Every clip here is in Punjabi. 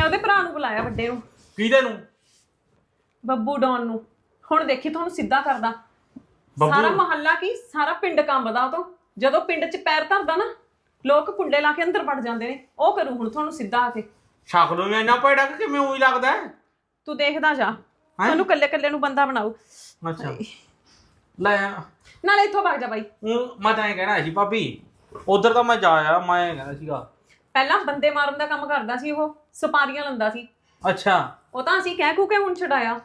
ਮੈਂ ਉਹਦੇ ਭਰਾ ਨੂੰ ਬੁਲਾਇਆ ਵੱਡੇ ਨੂੰ। ਕਿਹਦੇ ਨੂੰ? ਬੱਬੂ ਡੌਨ ਨੂੰ। ਹੁਣ ਦੇਖੀ ਤੁਹਾਨੂੰ ਸਿੱਧਾ ਕਰਦਾ। ਬੱਬੂ? ਸਾਰਾ ਮਹੱਲਾ ਕੀ? ਸਾਰਾ ਪਿੰਡ ਕੰਬਦਾ ਉਹ ਤੋਂ। ਜਦੋਂ ਪਿੰਡ 'ਚ ਪੈਰ ਧਰਦਾ ਨਾ ਲੋਕ ਕੁੰਡੇ ਲਾ ਕੇ ਅੰਦਰ ਵੜ ਜਾਂਦੇ ਨੇ। ਉਹ ਕਰੂ ਹੁਣ ਤੁਹਾਨੂੰ ਸਿੱਧਾ ਆ ਕੇ। ਸ਼ਕਲੋਂ ਹੀ ਇੰਨਾ ਭੈੜਾ ਕਿ ਕਿਵੇਂ ਉਹੀ ਲੱਗਦਾ ਹੈ? ਤੂੰ ਦੇਖਦਾ ਜਾ। ਤੁਹਾਨੂੰ ਕੱਲੇ ਕੱਲੇ ਨੂੰ ਬੰਦਾ ਬਣਾਉ। ਅੱਛਾ। ਲੈ ਨਾਲੇ ਇੱਥੋਂ ਵਗ ਜਾ ਬਾਈ। ਮੈਂ ਤਾਂ ਇਹ ਕਹਿਣਾ ਸੀ ਭਾਬੀ ਉਧਰ ਤਾਂ ਮੈਂ ਜਾ ਆਇਆ ਮੈਂ ਇਹ ਕਹਿਣਾ ਸੀਗਾ। ਪਹਿਲਾਂ ਬੰਦੇ ਮਾਰਨ ਦਾ ਕੰਮ ਕਰਦਾ ਸੀ ਉਹ। ਸਪਾਰੀਆਂ ਲੰਦਾ ਸੀ। ਅੱਛਾ। ਉਹ ਤਾਂ ਅਸੀਂ ਕਹਿ ਕੂ ਕੇ ਹੁਣ ਛਡਾਇਆ।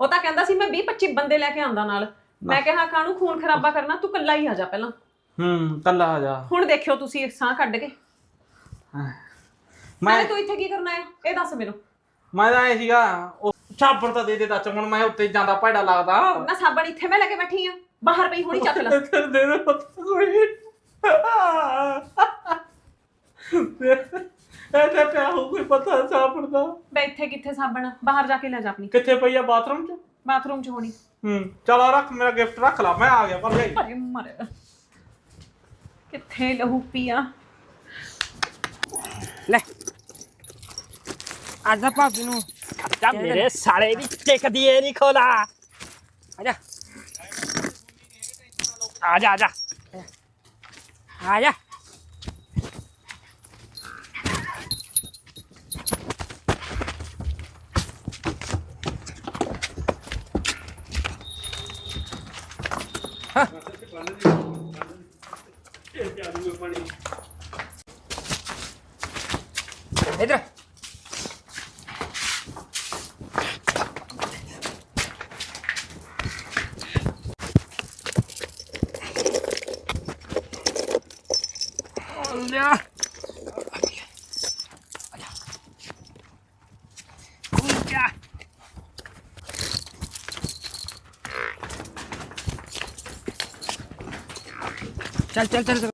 ਉਹ ਤਾਂ ਕਹਿੰਦਾ ਸੀ ਮੈਂ 20 25 ਬੰਦੇ ਲੈ ਕੇ ਆਂਦਾ ਨਾਲ। ਮੈਂ ਕਿਹਾ ਕਾਹਨੂੰ ਖੂਨ ਖਰਾਬਾ ਕਰਨਾ? ਤੂੰ ਕੱਲਾ ਹੀ ਆ ਜਾ ਪਹਿਲਾਂ। ਹੂੰ ਕੱਲਾ ਆ ਜਾ। ਹੁਣ ਦੇਖਿਓ ਤੁਸੀਂ ਸਾਹ ਕੱਢ ਕੇ। ਮੈਂ ਤੂੰ ਇੱਥੇ ਕੀ ਕਰਨਾ ਹੈ ਇਹ ਦੱਸ ਮੈਨੂੰ। ਮੈਂ ਤਾਂ ਇਹ ਸੀਗਾ ਉਹ ਛਾਪੜ ਤਾਂ ਦੇ ਦੇ ਦੱਸ ਹੁਣ ਮੈਂ ਉੱਤੇ ਜਾਂਦਾ ਭੈੜਾ ਲੱਗਦਾ। ਨਾ ਸਾਬਣ ਇੱਥੇ ਮੈਂ ਲੈ ਕੇ ਬੈਠੀ ਆ। ਬਾਹਰ ਪਈ ਹੁਣੀ ਚੱਕ ਲੈ। ਦੇ ਦੇ। ਪਤਾ ਕੋਈ ਤਾਂ ਪਿਆ ਹੋ ਕੋਈ ਪਤਾ ਛਾਪੜ ਦਾ। ਬੈ ਇੱਥੇ ਕਿੱਥੇ ਸਾਬਣ? ਆ? ਬਾਹਰ ਜਾ ਕੇ ਲੈ ਜਾ ਆਪਣੀ। ਕਿੱਥੇ ਪਈ ਆ ਬਾਥਰੂਮ 'ਚ? ਬਾਥਰੂਮ 'ਚ ਹੋਣੀ। ਹੂੰ ਚਲ ਆ ਰੱਖ ਮੇਰਾ ਗਿਫਟ ਰੱਖ ਲਾ ਮੈਂ ਆ ਗਿਆ ਪਰ ਜਾਈ ਅਰੇ ਮਰ। ਕਿੱਥੇ ਲਹੂ ਪੀਆ ਲੈ। ਆਜਾ ਭਾਬੀ ਨੂੰ ਜਾ ਮੇਰੇ ਸਾਲੇ ਦੀ ਟਿਕਦੀ ਏ ਨਹੀਂ ਖੋਲਾ। ਆਜਾ ਆ ਜਾ ਆ ਜਾ। ਆਜਾ ਇਧਰ ਲਿਆ ਜਾ ਚੱਲ ਚੱਲ ਚੱਲ ਚੱਲ।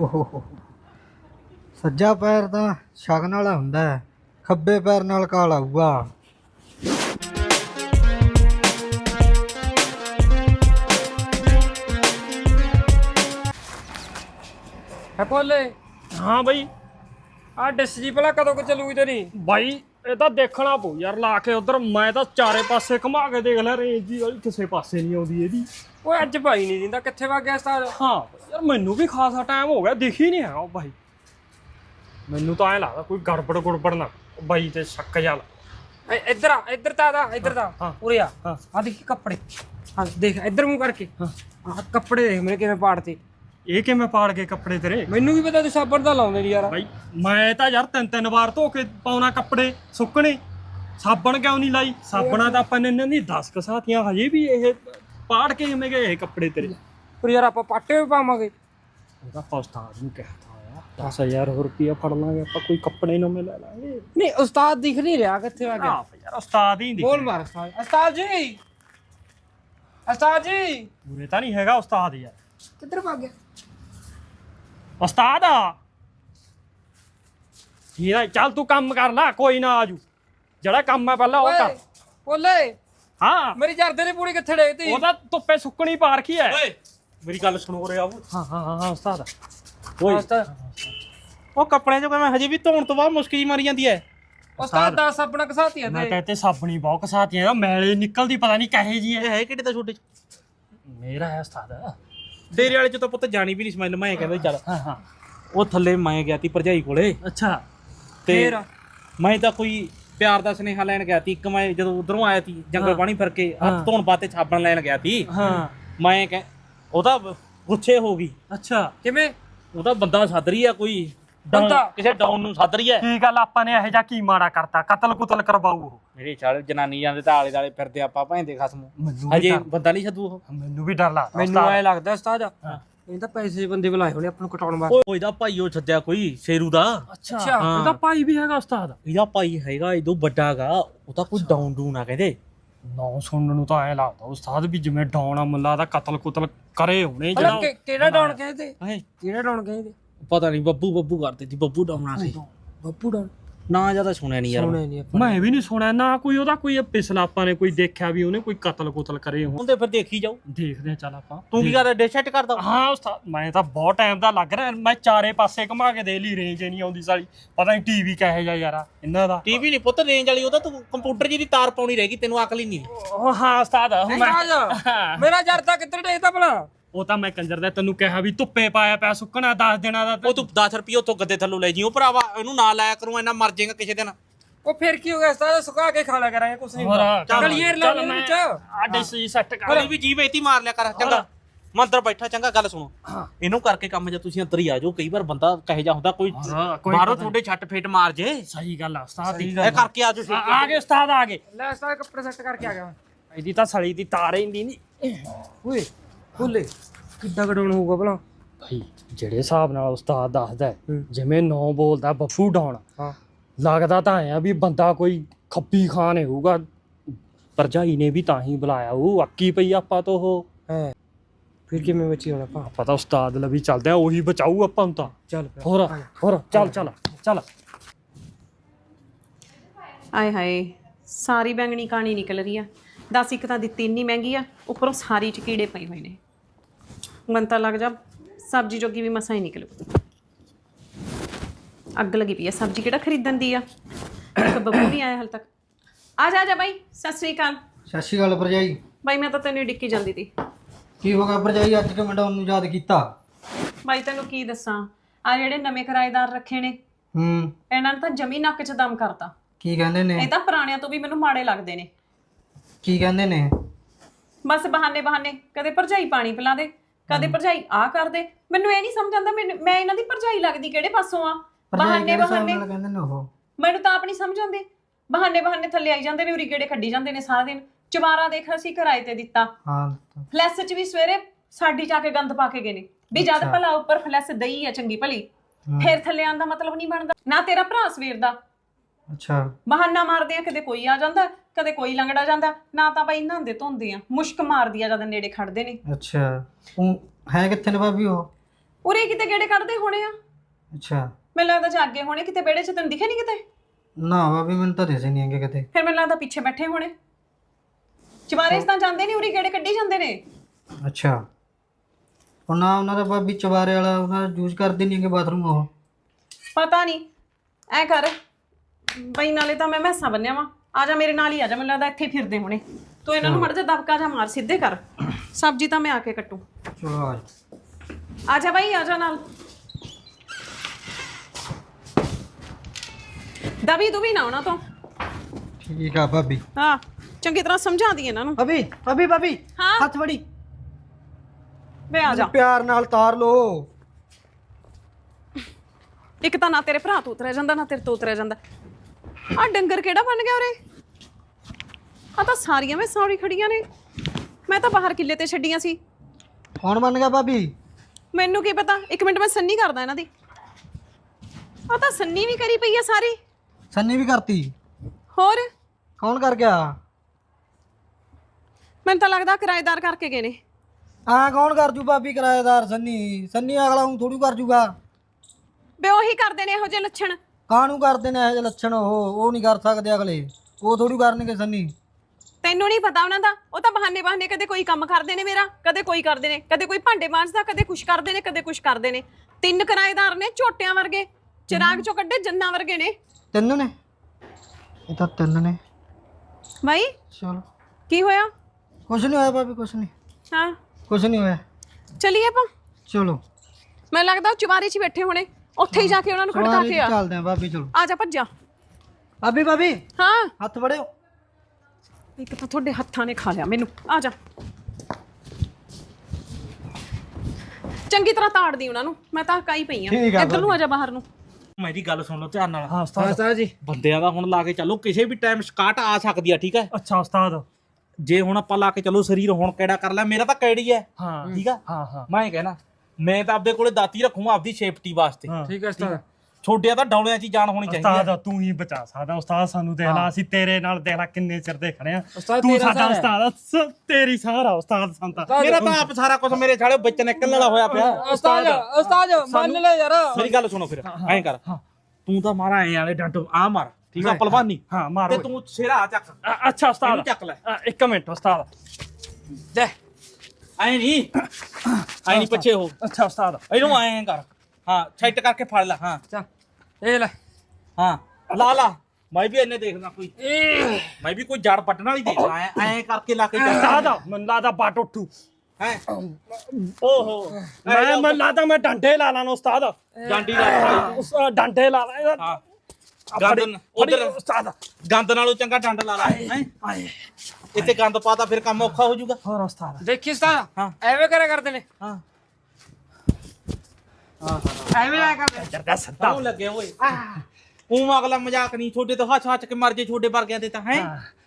ਓਹੋ ਸੱਜਾ ਪੈਰ ਤਾਂ ਸ਼ਗਨ ਵਾਲਾ ਹੁੰਦਾ ਹੈ ਖੱਬੇ ਪੈਰ ਨਾਲ ਕਾਲ ਆਊਗਾ ਹੈ ਕੋਲੇ ਹਾਂ ਬਈ। ਆ ਡਿਸ ਜੀ ਭਲਾ ਕਦੋਂ ਕੁ ਚੱਲੂਗੀ ਤੇਰੀ? ਬਾਈ ਇਹ ਤਾਂ ਦੇਖਣਾ ਪਊ ਯਾਰ ਲਾ ਕੇ ਉਧਰ ਮੈਂ ਤਾਂ ਚਾਰੇ ਪਾਸੇ ਘੁਮਾ ਕੇ ਦੇਖ ਲਿਆ ਰੇਂਜ ਦੀ ਵਾਲੀ ਕਿਸੇ ਪਾਸੇ ਨਹੀਂ ਆਉਂਦੀ ਇਹਦੀ। ਓਏ ਅੱਜ ਭਾਈ ਨਹੀਂ ਦਿੰਦਾ ਕਿੱਥੇ ਵਗ ਗਿਆ ਉਸਤਾਦ? ਹਾਂ ਯਾਰ ਮੈਨੂੰ ਵੀ ਖਾਸਾ ਟਾਈਮ ਹੋ ਗਿਆ ਦਿਖ ਹੀ ਨਹੀਂ ਹੈਗਾ ਉਹ ਬਾਈ। ਮੈਨੂੰ ਤਾਂ ਐ ਲੱਗਦਾ ਕੋਈ ਗੜਬੜ ਗੁੜਬੜ ਨਾ ਉਹ ਬਾਈ ਤੇ ਸ਼ੱਕ ਜਾ ਇੱਧਰ ਆ ਇੱਧਰ ਤਾਂ ਆ ਇੱਧਰ ਤਾਂ ਹਾਂ। ਉਰੇ ਆ। ਹਾਂ। ਆ ਦੇਖੀ ਕੱਪੜੇ। ਹਾਂ ਦੇਖ ਇੱਧਰ ਮੂੰਹ ਕਰਕੇ। ਹਾਂ। ਆ ਕੱਪੜੇ ਦੇਖ ਮੇਰੇ ਕਿਵੇਂ ਪਾੜਤੇ। ਇਹ ਕਿਵੇਂ ਪਾੜ ਗਏ ਕੱਪੜੇ ਤੇਰੇ? ਮੈਨੂੰ ਵੀ ਪਤਾ ਤੂੰ ਸਾਬਣ ਦਾ ਲਾਉਂਦੇ ਨਹੀਂ ਯਾਰ। ਬਾਈ ਮੈਂ ਤਾਂ ਯਾਰ ਤਿੰਨ ਤਿੰਨ ਵਾਰ ਧੋ ਕੇ ਪਾਉਣਾ ਕੱਪੜੇ ਸੁੱਕਣੇ। ਸਾਬਣ ਕਿਉਂ ਨਹੀਂ ਲਾਈ? ਸਾਬਣਾ ਤਾਂ ਆਪਾਂ ਨੇ ਇਹਨਾਂ ਦੀ 10 ਕਸਾਤੀਆਂ ਹਜੇ ਵੀ ਇਹ ਪਾੜ ਕੇ ਜਿਵੇਂ ਗਏ ਇਹ ਕੱਪੜੇ ਤੇਰੇ। ਪਰ ਯਾਰ ਆਪਾਂ ਪਾਟੇ ਵੀ ਪਾਵਾਂਗੇ। ਉਹਦਾ ਉਸਤਾਦ ਨੂੰ ਹੋਇਆ 10000 ਰੁਪਇਆ ਫੜ ਲਾਂਗੇ ਆਪਾਂ ਕੋਈ ਕੱਪੜੇ ਨਵੇਂ ਲੈ ਲਾਂਗੇ। ਨਹੀਂ ਉਸਤਾਦ ਦਿਖ ਨਹੀਂ ਰਿਹਾ ਕਿੱਥੇ ਵਗ ਗਿਆ? ਆਹ ਯਾਰ ਉਸਤਾਦ ਹੀ ਬੋਲ ਦਿਖੇ ਮਾਰ ਉਸਤਾਦ। ਉਸਤਾਦ ਜੀ! ਉਸਤਾਦ ਜੀ! ਪੂਰੇ ਤਾਂ ਨਹੀਂ ਹੈਗਾ ਉਸਤਾਦ ਯਾਰ। ਕਿੱਧਰ ਭੱਗ ਗਿਆ? ਉਸਤਾਦ! ਆ ਇਹਦਾ ਚੱਲ ਤੂੰ ਕੰਮ ਕਰ ਲੈ ਕੋਈ ਨਾ ਆਜੂ। ਜਿਹੜਾ ਕੰਮ ਹੈ ਪਹਿਲਾਂ ਉਹ ਕਰ। ਬੋਲੇ ਹਾਂ। ਮੇਰੀ ਜਰਦੇ ਦੀ ਪੂਰੀ ਕਿੱਥੇ ਡੇਗਤੀ ਉਹਦਾ ਧੁੱਪੇ ਸੁੱਕਣੀ ਪਾ ਰੱਖੀ ਹੈ। ਓਏ। ਮੇਰੀ ਗੱਲ ਸੁਣੋ ਰਿਹਾ ਉਹ ਹਾਂ ਹਾਂ ਹਾਂ, ਹਾਂ ਉਸਤਾਦ। ਓਏ। ਉਹ ਕੱਪੜਿਆਂ 'ਚ ਕਿਵੇਂ ਹਜੇ ਵੀ ਧੋਣ ਤੋਂ ਬਾਅਦ ਮੁਸ਼ਕਿਲ ਮਾਰੀ ਜਾਂਦੀ ਹੈ ਉਸਤਾਦ ਦੱਸ ਆਪਣਾ ਕਸਾਤੀ ਮੈਂ ਤੇ। ਕਹਤੇ ਸਾਬਣੀ ਬਹੁਤ ਕਸਾਤੀਆਂ ਆ ਮੈਲੇ ਨਿਕਲਦੀ ਪਤਾ ਨਹੀਂ ਕਹੇ ਜੀ ਇਹ ਹੈ ਕਿਹੜੇ ਦਾ ਛੋਟੇ 'ਚ? ਮੇਰਾ ਹੈ ਉਸਤਾਦ। ਤੇਰੇ ਵਾਲੇ 'ਚ ਤਾਂ ਪੁੱਤ ਜਾਣੀ ਵੀ ਨਹੀਂ ਸਮੈਲ ਮੈਂ ਕਹਿੰਦਾ ਚੱਲ। ਹਾਂ ਹਾਂ। ਉਹ ਥੱਲੇ ਮੈਂ ਗਿਆ ਤੀ ਭਰਜਾਈ ਕੋਲੇ। ਅੱਛਾ। ਤੇ ਫੇਰ? ਮੈਂ ਤਾਂ ਕੋਈ ਪਿਆਰ ਦਾ ਸੁਨੇਹਾ ਲੈਣ ਗਿਆ ਤੀ। ਇੱਕ ਮੈਂ ਜਦੋਂ ਉਧਰੋਂ ਆਇਆ ਤੀ ਜੰਗਲ। ਪਾਣੀ ਫਿਰ ਕੇ ਹਾਂ। ਹੱਥ ਧੋਣ ਵਾਸਤੇ ਸਾਬਣ ਲੈਣ ਗਿਆ ਤੀ। ਹਾਂ। ਮੈਂ ਕਹਿ ਉਹਦਾ ਗੁੱਛੇ ਹੋ ਗਈ। ਅੱਛਾ। ਕਿਵੇਂ? ਉਹਦਾ ਬੰਦਾ ਸੱਦ ਰਹੀ ਆ ਕੋਈ। ਡਾਊਨ- ਬੰਦਾ? ਕਿਸੇ ਡਾਊਨ ਨੂੰ ਸੱਦ ਰਹੀ ਆ। ਕੀ ਗੱਲ ਆਪਾਂ ਨੇ ਇਹੋ ਜਿਹਾ ਕੀ ਮਾੜਾ ਕਰਤਾ? ਕਤਲ ਕੁਤਲ ਕਰਵਾਊ ਉਹ। ਮੇਰੇ ਛਾਲੇ ਜਨਾਨੀ ਜਾਂਦੇ ਤਾਂ ਆਲੇ ਦਾਲੇ ਫਿਰਦੇ ਆਪਾਂ ਭੈਂਦੇ ਖਸਮ। ਮੈਨੂੰ ਵੀ ਹਜੇ ਡਰ- ਬੰਦਾ ਨਹੀਂ ਸੱਦੂ ਉਹ। ਮੈਨੂੰ ਵੀ ਡਰ ਲੱਗਦਾ ਮੈਨੂੰ। ਐ ਲੱਗਦਾ ਉਸਤਾਦ। ਇਹ ਤਾਂ ਪੈਸੇ ਦੇ ਬੰਦੇ ਬੁਲਾਏ ਹੋਣੇ ਆਪਾਂ ਨੂੰ ਕਟਾਉਣ ਵਾਸਤੇ। ਓਏ ਇਹਦਾ ਭਾਈ ਉਹ ਸੱਦਿਆ ਕੋਈ ਸ਼ੇਰੂ ਦਾ। ਅੱਛਾ ਅੱਛਾ। ਉਹਦਾ ਭਾਈ ਵੀ ਹੈਗਾ ਉਸਤਾਦ? ਇਹਦਾ ਭਾਈ ਹੈਗਾ ਇਦੋਂ ਵੱਡਾ ਹੈਗਾ ਉਹ ਤਾਂ ਕੋਈ ਡਾਊਨ ਡੂਨ ਆ ਕਹਿੰਦੇ। ਨਾ ਸੁਣਨ ਨੂੰ ਤਾਂ ਐ ਲੱਗਦਾ ਉਸਤਾਦ ਵੀ ਜਿਵੇਂ ਡਾਉਣਾ ਮੁੱਲਾ ਦਾ ਕਤਲ ਕੁਤਲ ਕਰੇ ਹੋਣੇ ਜਿਹੜਾ ਕਿਹੜਾ ਡਾਉਣ ਕਹੇ ਤੇ ਹੈ? ਕਿਹੜਾ ਡਾਉਣ ਕਹੇ ਤੇ ਪਤਾ ਨਹੀਂ ਬੱਬੂ ਬੱਬੂ ਕਰਦੇ ਸੀ ਬੱਬੂ ਡਾਉਣਾ ਸੀ। ਬੱਪੂ ਡਾਉਣ। ਨਾ ਜ਼ਿਆਦਾ ਸੁਣਿਆ ਨਹੀਂ ਯਾਰ ਸੁਣਿਆ ਨਹੀਂ ਆਪਾਂ ਮੈਂ ਵੀ ਨਹੀਂ ਸੁਣਿਆ ਨਾ ਕੋਈ ਉਹਦਾ ਕੋਈ ਪਿਛਲਾ ਆਪਾਂ ਨੇ ਕੋਈ ਦੇਖਿਆ ਵੀ ਉਹਨੇ ਕੋਈ ਕਤਲ ਕੁਤਲ ਕਰੇ ਹੋਣ। ਹੁੰਦੇ ਫਿਰ ਦੇਖੀ ਜਾਓ ਦੇਖਦੇ ਆ ਚੱਲ ਆਪਾਂ। ਤੂੰ ਕੀ ਕਰਦਾ ਡਿਸ਼ ਸੈੱਟ ਕਰਦਾ ਹਾਂ ਉਸਤਾਦ ਮੈਂ ਤਾਂ ਬਹੁਤ ਟਾਈਮ ਦਾ ਲੱਗ ਰਿਹਾ ਮੈਂ ਚਾਰੇ ਪਾਸੇ ਘੁਮਾ ਕੇ ਦੇ ਲਈ ਰੇਂਜ ਨਹੀਂ ਆਉਂਦੀ ਸਾਲੀ। ਪਤਾ ਨਹੀਂ ਟੀਵੀ ਕਹੇ ਜਾ ਯਾਰਾ ਇਹਨਾਂ ਦਾ। ਟੀਵੀ ਨਹੀਂ ਪੁੱਤ ਰੇਂਜ ਵਾਲੀ ਉਹਦਾ ਤੂੰ ਕੰਪਿਊਟਰ ਜੀ ਦੀ ਤਾਰ ਪਾਉਣੀ ਰਹਿ ਗਈ ਤੈਨੂੰ ਅਕਲ ਹੀ ਨਹੀਂ ਉਹ ਹਾਂ ਉਸਤਾਦ ਮੈਂ ਮੇਰਾ ਜਰ ਤਾਂ ਕਿੱਧਰ ਡੇਗਦਾ ਭਲਾ? ਉਹ ਤਾਂ ਮੈਂ ਕੰਜਰ ਦਾ ਤੈਨੂੰ ਕਿਹਾ ਵੀ ਧੁੱਪੇ ਪਾਇਆ ਪਿਆ ਸੁੱਕਣਾ 10 ਦਿਨਾਂ ਦਾ ਉਹ ਤੂੰ 10 ਰੁਪਏ ਉੱਥੋਂ ਗੱਦੇ ਥੱਲੋਂ ਲੈ ਜੀ। ਉਹ ਭਰਾਵਾ ਇਹਨੂੰ ਨਾ ਲਾਇਆ ਕਰੂੰ ਇੰਨਾ ਮਰ ਜਾਏਗਾ ਕਿਸੇ ਦਿਨ। ਉਹ ਫਿਰ ਕੀ ਹੋ ਗਿਆ? ਉਸਤਾਦ ਸੁਕਾ ਕੇ ਖਾ ਲਿਆ ਕਰਾਂਗੇ ਕੁਛ ਨਹੀਂ ਹੋਰ ਚੱਲ ਯਾਰ ਲੈ ਲੈ ਮੈਂ ਵਿੱਚ। ਆਡੇ ਸੀ ਸੈੱਟ ਕਰ ਕੋਈ ਵੀ ਜੀਵ ਇਤੀ ਮਾਰ ਲਿਆ ਕਰ ਚੰਗਾ। ਮੈਂ ਅੰਦਰ ਬੈਠਾ ਚੰਗਾ ਗੱਲ ਸੁਣੋ। ਇਹਨੂੰ ਕਰਕੇ ਕੰਮ ਜੇ ਤੁਸੀਂ ਅੰਦਰ ਹੀ ਆ ਜਾਓ ਕਈ ਵਾਰ ਬੰਦਾ ਕਹੇ ਜਾ ਹੁੰਦਾ ਕੋਈ ਹਾਂ, ਕੋਈ ਬਾਹਰੋਂ ਪਤਾ ਤੁਹਾਡੇ ਛੱਟ ਫੇਟ ਮਾਰ ਜੇ। ਸਹੀ ਗੱਲ ਆ ਉਸਤਾਦ ਦੀ। ਇਹ ਕਰਕੇ ਆ ਜਾਓ ਆ ਆ ਗਏ ਉਸਤਾਦ ਆ ਗਏ। ਲੈ ਉਸਤਾਦ ਕੱਪੜੇ ਸੈੱਟ ਕਰਕੇ ਆ ਗਿਆ ਇਹਦੀ ਤਾਂ ਸਲੀ ਦੀ ਤਾਰ ਹੀ ਨਹੀਂ ਓਏ ਖੋਲੇ ਕਿੱਦਾਂ ਕਢਾਉਣ ਹੋਊਗਾ ਭਲਾ? ਭਾਈ ਜਿਹੜੇ ਹਿਸਾਬ ਨਾਲ ਉਸਤਾਦ ਦੱਸਦਾ ਹੈ, ਹੂੰ। ਜਿਵੇਂ ਨੌ ਬੋਲਦਾ ਬੱਫੂ ਡਾਉਣ। ਹਾਂ। ਲੱਗਦਾ ਤਾਂ ਐ ਆ ਵੀ ਬੰਦਾ ਕੋਈ ਖੱਬੀ ਖਾਨ ਹੋਊਗਾ। ਪਰਜਾਈ ਨੇ ਵੀ ਤਾਂ ਹੀ ਬੁਲਾਇਆ ਉਹ ਅੱਕੀ ਪਈ ਆਪਾਂ ਤੋਂ ਉਹ। ਹੈ। ਫਿਰ ਕਿਵੇਂ ਬਚੀ ਹੁਣ ਆਪਾਂ? ਆਪਾਂ ਤਾਂ ਉਸਤਾਦ ਲਵੀ ਚੱਲਦੇ ਆ ਉਹੀ ਬਚਾਊ ਆਪਾਂ ਨੂੰ ਤਾਂ। ਚੱਲ ਫਿਰ। ਹੋਰ ਹੋਰ ਚੱਲ ਚੱਲ ਚੱਲ। ਆਏ ਹਾਏ ਸਾਰੀ ਬੈਂਗਣੀ ਕਾਣੀ ਨਿਕਲ ਰਹੀ ਆ। ਦਸ ਇੱਕ ਤਾਂ ਦਿੱਤੀ ਇੰਨੀ ਮਹਿੰਗੀ ਆ ਉੱਪਰੋਂ ਸਾਰੀ ਚ ਕੀੜੇ ਪਏ ਹੋਏ ਨੇ। ਮਨ ਤਾਂ ਲੱਗ ਜਾ ਸਬਜ਼ੀ ਜੋਗੀ ਵੀ ਮਸਾਂ ਹੀ ਨਿਕਲੂ। ਅੱਗ ਲੱਗੀ ਪਈ ਆ ਸਬਜ਼ੀ ਕਿਹੜਾ ਖਰੀਦਣ ਦੀ ਆ? ਇੱਕ ਬੱਬੂ ਨਹੀਂ ਆਇਆ ਹਾਲ ਤੱਕ। ਆ ਜਾ ਆ ਜਾ ਬਾਈ ਸਤਿ ਸ੍ਰੀ ਅਕਾਲ। ਸਤਿ ਸ਼੍ਰੀ ਅਕਾਲ ਭਰਜਾਈ। ਬਾਈ ਮੈਂ ਤਾਂ ਤੈਨੂੰ ਡਿੱਕੀ ਜਾਂਦੀ ਤੀ। ਕੀ ਹੋ ਗਿਆ ਭਰਜਾਈ ਅੱਜ ਕਿ ਮਿੰਟ ਉਹਨੂੰ ਯਾਦ ਕੀਤਾ? ਬਾਈ ਤੈਨੂੰ ਕੀ ਦੱਸਾਂ? ਆ ਜਿਹੜੇ ਨਵੇਂ ਕਿਰਾਏਦਾਰ ਰੱਖੇ ਨੇ ਹੂੰ। ਇਹਨਾਂ ਨੇ ਤਾਂ ਜਮੀ ਨੱਕ 'ਚ ਦਮ ਕਰਤਾ। ਕੀ ਕਹਿੰਦੇ ਨੇ? ਇਹ ਤਾਂ ਪੁਰਾਣਿਆਂ ਤੋਂ ਵੀ ਮੈਨੂੰ ਮਾੜੇ ਲੱਗਦੇ ਨੇ। ਕੀ ਕਹਿੰਦੇ ਨੇ? ਬਸ ਬਹਾਨੇ ਬਹਾਨੇ ਕਦੇ ਭਰਜਾਈ ਪਾਣੀ ਪਿਲਾ ਦੇ ਕਦੇ ਭਰਜਾਈ? ਆ ਕਰ ਦੇ। ਮੈਨੂੰ ਇਹ ਨਹੀਂ ਸਮਝ ਆਉਂਦਾ ਮੈਨੂੰ ਮੈਂ ਇਹਨਾਂ ਦੀ ਭਰਜਾਈ ਲੱਗਦੀ ਕਿਹੜੇ ਪਾਸੋਂ ਆ? ਬਹਾਨੇ ਬਹਾਨੇ। ਨਾਲ ਕਹਿੰਦੇ ਨੇ ਉਹ? ਮੈਨੂੰ ਤਾਂ ਆਪ ਨਹੀਂ ਸਮਝ ਆਉਂਦੇ। ਬਹਾਨੇ ਬਹਾਨੇ ਥੱਲੇ ਆਈ ਜਾਂਦੇ ਨੇ ਉਰੀ ਗੇੜੇ ਕੱਢੀ ਜਾਂਦੇ ਨੇ ਸਾਰਾ ਦਿਨ। ਚਵਾਰਾ ਦੇਖ ਅਸੀਂ ਕਿਰਾਏ ਤੇ ਦਿੱਤਾ। ਹਾਂ ਫਲੈਸ 'ਚ ਵੀ ਸਵੇਰੇ ਸਾਡੀ ਜਾ ਕੇ ਗੰਦ ਪਾ ਕੇ ਗਏ ਨੇ। ਵੀ ਜਦ। ਭਲਾ ਉੱਪਰ ਫਲੈਸ ਦਈ ਆ ਚੰਗੀ ਭਲੀ। ਫਿਰ ਥੱਲੇ ਆਉਣ ਦਾ ਮਤਲਬ ਨਹੀਂ ਬਣਦਾ। ਨਾ ਤੇਰਾ ਭਰਾ ਸਵੇਰ ਦਾ। ਅੱਛਾ। ਬਹਾਨਾ ਮਾਰਦੇ ਆ ਕਦੇ ਕੋਈ ਆ ਜਾਂਦਾ। ਕਦੇ ਕੋਈ ਲੰਗੜਾ ਜਾਂਦਾ ਨਾ ਤਾਂ ਬਈ ਨਹਾਉਂਦੇ ਧੋਂਦੇ ਆ ਮੁਸ਼ਕ ਮਾਰਦੀ ਆ ਜਦ ਨੇੜੇ ਖੜਦੇ ਨੇ। ਅੱਛਾ ਉਹ ਹੈ ਕਿੱਥੇ ਨੇ ਭਾਬੀ ਉਹ? ਉਰੇ ਕਿਤੇ ਗੇੜੇ ਕੱਢਦੇ ਹੋਣੇ ਆ। ਅੱਛਾ। ਮੈਨੂੰ ਲੱਗਦਾ ਜਾਗੇ ਹੋਣੇ ਕਿਤੇ ਵਿਹੜੇ 'ਚ ਤੈਨੂੰ ਦਿਖੇ ਨਹੀਂ ਕਿਤੇ? ਨਾ ਭਾਬੀ ਮੈਨੂੰ ਤਾਂ ਦਿਸੇ ਨਹੀਂ ਹੈਗੇ ਕਿਤੇ। ਫਿਰ ਮੈਨੂੰ ਲੱਗਦਾ ਪਿੱਛੇ ਬੈਠੇ ਹੋਣੇ। ਚਵਾਰੇ ਤਾਂ ਜਾਂਦੇ ਨਹੀਂ ਉਰੀ ਗੇੜੇ ਕੱਢੀ ਜਾਂਦੇ ਨੇ। ਅੱਛਾ। ਉਹ ਨਾ ਉਹਨਾਂ ਦਾ ਭਾਬੀ ਚਵਾਰੇ ਵਾਲਾ ਉਹਨਾਂ ਦਾ ਯੂਜ਼ ਕਰਦੇ ਨਹੀਂ ਹੈਗੇ ਬਾਥਰੂਮ ਉਹ। ਪਤਾ ਨਹੀਂ ਐ ਕਰ ਬਈ ਨਾਲੇ ਤਾਂ ਮੈਂ ਮੈਸਾਂ ਬੰਨਿਆ ਵਾ। ਆ ਜਾ ਮੇਰੇ ਨਾਲ ਹੀ ਆ ਜਾ ਮੈਨੂੰ ਲੱਗਦਾ ਇੱਥੇ ਹੀ ਫਿਰਦੇ ਹੋਣੇ। ਤੂੰ ਇਹਨਾਂ ਨੂੰ ਮੜ ਜਾ ਦਬਕਾ ਜਾ ਮਾਰ ਸਿੱਧੇ ਕਰ। ਸਬਜ਼ੀ ਤਾਂ ਮੈਂ ਆ ਕੇ ਕੱਟੂ। ਚਲੋ ਆ ਜਾਓ। ਆ ਜਾ ਬਾਈ ਆ ਜਾ ਨਾਲ। ਦਬੀ ਦੁਬੀ ਨਾ ਉਹਨਾਂ ਤੋਂ। ਠੀਕ ਆ ਭਾਬੀ। ਹਾਂ ਚੰਗੀ ਤਰ੍ਹਾਂ ਸਮਝਾ ਦੀ ਇਹਨਾਂ ਨੂੰ। ਭਾਬੀ ਭਾਬੀ ਭਾਬੀ ਹਾਂ। ਹੱਥ ਫੜੀ। ਵੇ ਆ ਜਾ। ਪਿਆਰ ਨਾਲ ਤਾਰ ਲੋ ਇੱਕ ਤਾਂ ਨਾ ਤੇਰੇ ਭਰਾ ਤੋਂ ਉਤਰਿਆ ਜਾਂਦਾ ਨਾ ਤੇਰੇ ਤੋਂ ਉਤਰਿਆ ਜਾਂਦਾ। ਆ ਡੰਗਰ ਕਿਹੜਾ ਬਣ ਗਿਆ ਉਰੇ? ਆ ਤਾਂ ਸਾਰੀਆਂ ਮੈਂ ਸੌਰੀ ਖੜੀਆਂ ਨੇ। ਮੈਂ ਤਾਂ ਬਾਹਰ ਕਿੱਲੇ ਤੇ ਛੱਡੀਆਂ ਸੀ। ਕੌਣ ਬਣ ਗਿਆ ਭਾਬੀ? ਮੈਨੂੰ ਕੀ ਪਤਾ? ਇੱਕ ਮਿੰਟ ਮੈਂ ਸੰਨੀ ਕਰਦਾ ਇਹਨਾਂ ਦੀ। ਆ ਤਾਂ ਸੰਨੀ ਵੀ ਕਰੀ ਪਈ ਆ ਸਾਰੀ। ਸੰਨੀ ਵੀ ਕਰਤੀ। ਹੋਰ? ਕੌਣ ਕਰ ਗਿਆ? ਮੈਨੂੰ ਤਾਂ ਲੱਗਦਾ ਕਿਰਾਏਦਾਰ ਕਰਕੇ ਗਏ ਨੇ। ਆ ਕੌਣ ਕਰ ਜੂ ਭਾਬੀ ਕਿਰਾਏਦਾਰ ਸੰਨੀ? ਸੰਨੀ ਅਗਲਾ ਹੁਣ ਥੋੜੀ ਕਰ ਜੂਗਾ। ਬੇ ਉਹੀ ਕਰਦੇ ਨੇ ਇਹੋ ਜਿਹੇ ਲੱਛਣ। ਕਾਹਨੂੰ ਕਰਦੇ ਨੇ ਇਹ ਜਿਹੇ ਲੱਛਣ ਉਹ? ਉਹ ਨਹੀਂ ਕਰ ਸਕਦੇ ਅਗਲੇ। ਉਹ ਥੋੜੀ ਕਰਨਗੇ ਸੰਨੀ। ਤੈਨੂੰ ਨਹੀਂ ਪਤਾ ਉਹਨਾਂ ਦਾ? ਉਹ ਤਾਂ ਬਹਾਨੇ ਬਹਾਨੇ ਕਦੇ ਕੋਈ ਕੰਮ ਕਰਦੇ ਨੇ ਮੇਰਾ ਕਦੇ ਕੋਈ ਕਰਦੇ ਨੇ ਕਦੇ ਕੋਈ ਭਾਂਡੇ ਮਾਂਜਦਾ ਕਦੇ ਕੁਛ ਕਰਦੇ ਨੇ ਕਦੇ ਕੁਛ ਕਰਦੇ ਨੇ। ਤਿੰਨ ਕਿਰਾਏਦਾਰ ਨੇ ਝੋਟਿਆਂ ਵਰਗੇ ਚਿਰਾਗ ਚੋਂ ਕੱਢੇ ਜੰਨਾ ਵਰਗੇ ਨੇ। ਤਿੰਨ ਨੇ? ਇਹ ਤਾਂ ਤਿੰਨ ਨੇ। ਬਾਈ ਚਲੋ। ਕੀ ਹੋਇਆ? ਕੁਛ ਨਹੀਂ ਹੋਇਆ ਭਾਬੀ ਕੁਛ ਨਹੀਂ। ਹਾਂ। ਕੁਛ ਨਹੀਂ ਹੋਇਆ। ਚਲਿਏ ਆਪਾਂ। ਚਲੋ। ਮੈਨੂੰ ਲੱਗਦਾ ਉਹ ਚੁਬਾਰੇ 'ਚ ਹੀ ਬੈਠੇ ਹੋਣੇ। ਉੱਥੇ ਹੀ ਜਾ ਕੇ ਉਹਨਾਂ ਨੂੰ ਖੜਕਾ ਕੇ ਆ। ਚੱਲਦੇ ਆ ਭਾਬੀ ਚਲੋ। ਆ ਜਾ ਭੱਜਾ। ਭਾਬੀ ਭਾਬੀ। ਹਾਂ। ਹੱਥ ਫੜਿਓ। ਇੱਕ ਤਾਂ ਤੁਹਾਡੇ ਹੱਥਾਂ ਨੇ ਖਾ ਲਿਆ ਮੈਨੂੰ। ਆ ਜਾ। ਚੰਗੀ ਤਰ੍ਹਾਂ ਤਾੜਦੀ ਉਹਨਾਂ ਨੂੰ। ਮੈਂ ਤਾਂ ਕਾਈ ਪਈ ਆ ਠੀਕ ਆ ਇੱਧਰ ਨੂੰ ਆ ਜਾ ਬਾਹਰ ਨੂੰ। ਮੇਰੀ ਗੱਲ ਸੁਣ ਲਓ ਧਿਆਨ ਨਾਲ। ਹਾਂ ਉਸਤਾਦ। ਉਸਤਾਦ ਜੀ ਬੰਦਿਆਂ ਦਾ ਹੁਣ ਲਾ ਕੇ ਚੱਲੋ ਕਿਸੇ ਵੀ ਟਾਈਮ ਸਕਾਟ ਆ ਸਕਦੀ ਆ ਠੀਕ ਹੈ ਅੱਛਾ ਉਸਤਾਦ। ਜੇ ਹੁਣ ਆਪਾਂ ਲਾ ਕੇ ਚੱਲੋ ਸਰੀਰ ਹੁਣ ਕਿਹੜਾ ਕਰ ਲੈ ਮੇਰਾ ਤਾਂ ਕੈੜੀ ਹੈ? ਹਾਂ। ਠੀਕ ਆ? ਹਾਂ ਹਾਂ। ਮੈਂ ਇਹ ਕਹਿਣਾ ਮੈਂ ਤਾਂ ਆਪਦੇ ਕੋਲੇ ਦਾਤੀ ਰੱਖੂਗਾ ਆਪਦੀ ਸੇਫਟੀ ਵਾਸਤੇ। ਹਾਂ। ਠੀਕ ਹੈ ਉਸਤਾਦ। ਛੋਡਿਆ ਤਾਂ ਡੌਲਿਆਂ 'ਚ ਹੀ ਜਾਨ ਹੋਣੀ ਚਾਹੀਦੀ ਹੈ। ਉਸਤਾਦ ਤੂੰ ਹੀ ਬਚਾ ਸਕਦਾ। ਉਸਤਾਦ ਸਾਨੂੰ ਦੇਖ ਲਾ ਅਸੀਂ ਤੇਰੇ ਨਾਲ ਦੇਖ ਲਾ ਕਿੰਨੇ ਚਿਰ ਦੇ ਖੜੇ ਆ ਉਸਤਾਦ ਤੂੰ ਤੇਰਾ ਸਾਡਾ ਸਹਾਰਾ। ਉਸਤਾਦ ਆ, ਸ- ਤੇਰੀ ਸਹਾਰਾ ਉਸਤਾਦ ਸੰਤਾ। ਮੇਰਾ ਤਾਂ ਆਪ ਸਾਰਾ ਕੁਝ ਮੇਰੇ ਛਾਲੇ ਵਿੱਚ ਨਿਕਲਣ ਵਾਲਾ ਹੋਇਆ ਪਿਆ। ਉਸਤਾਦ ਉਸਤਾਦ ਮੰਨ ਲੈ ਯਾਰ। ਮੇਰੀ ਗੱਲ ਸੁਣੋ ਫਿਰ ਐਂ ਕਰ। ਤੂੰ ਤਾਂ ਮਾਰਾ ਐਂ ਵਾਲੇ ਡੰਡ ਆ ਮਾਰ। ਠੀਕ ਆ ਪਹਿਲਵਾਨੀ। ਹਾਂ ਤੇ ਮਾਰੋ ਤੂੰ ਸਿਰਾ ਚੱਕ। ਅ- ਅੱਛਾ ਉਸਤਾਦ। ਇਹਨੂੰ ਚੱਕ ਲੈ। ਅ, ਇੱਕ ਮਿੰਟ ਉਸਤਾਦ। ਦੇ ਐਂ ਨਹੀਂ ਐਂ ਨਹੀਂ ਪਿੱਛੇ ਹੋ। ਅੱਛਾ ਉਸਤਾਦ। ਇਹਨੂੰ ਐਂ ਕਰ। ਹਾਂ ਸੈੱਟ ਕਰਕੇ ਫੜ ਲੈ ਹਾਂ। ਚਾ ਇਹ ਲੈ। ਹਾਂ ਲਾ ਲਾ। ਮੈਂ ਵੀ ਇਹਨੇ ਦੇਖਦਾ ਕੋਈ। ਮੈਂ ਵੀ ਕੋਈ ਜੜ ਪੱਟਣ ਵਾਲੀ ਦੇਖਦਾ। ਐਂ ਐਂ ਕਰਕੇ ਲਾ ਕੇ ਉਸਤਾਦ ਮੈਨੂੰ ਲੱਗਦਾ ਬਾਟ ਉੱਠੂ। ਹੈ? ਓਹੋ। ਮੈਂ ਮੈਨੂੰ ਲੱਗਦਾ ਮੈਂ ਡੰਡੇ ਲਾ ਲਾਣਾ ਉਸਤਾਦ। ਡਾਂਡੀ ਲਾ ਡੰਡੇ ਲਾ ਲਾ ਹਾਂ। ਗੰਦ ਉਧਰ ਉਸਤਾਦ। ਗੰਦ ਨਾਲੋਂ ਚੰਗਾ ਡੰਡ ਲਾ ਲਾ ਹੈ? ਆਏ ਇੱਥੇ ਗੰਦ ਪਾਤਾ ਫਿਰ ਕੰਮ ਔਖਾ ਹੋ ਜਾਊਗਾ। ਹੋਰ ਉਸਤਾਦ। ਦੇਖੀ ਉਸਤਾਦ ਹਾਂ। ਐਵੇਂ ਕਰਿਆ ਕਰਦੇ ਨੇ। ਹਾਂ। ਐਵੇਂ ਆਇਆ ਕਰਦੇ। ਜਰਦਾ ਸੱਦਾ। ਤਾਂ ਲੱਗੇ ਓਏ। ਉਹ ਅਗਲਾ ਮਜ਼ਾਕ ਨਹੀਂ ਛੋਡੇ ਤੋਂ ਹੱਥ ਹੱਥ ਕੇ ਮਰ ਜੇ ਛੋਡੇ ਵਰਗਿਆਂ ਦੇ ਤਾਂ ਹੈ?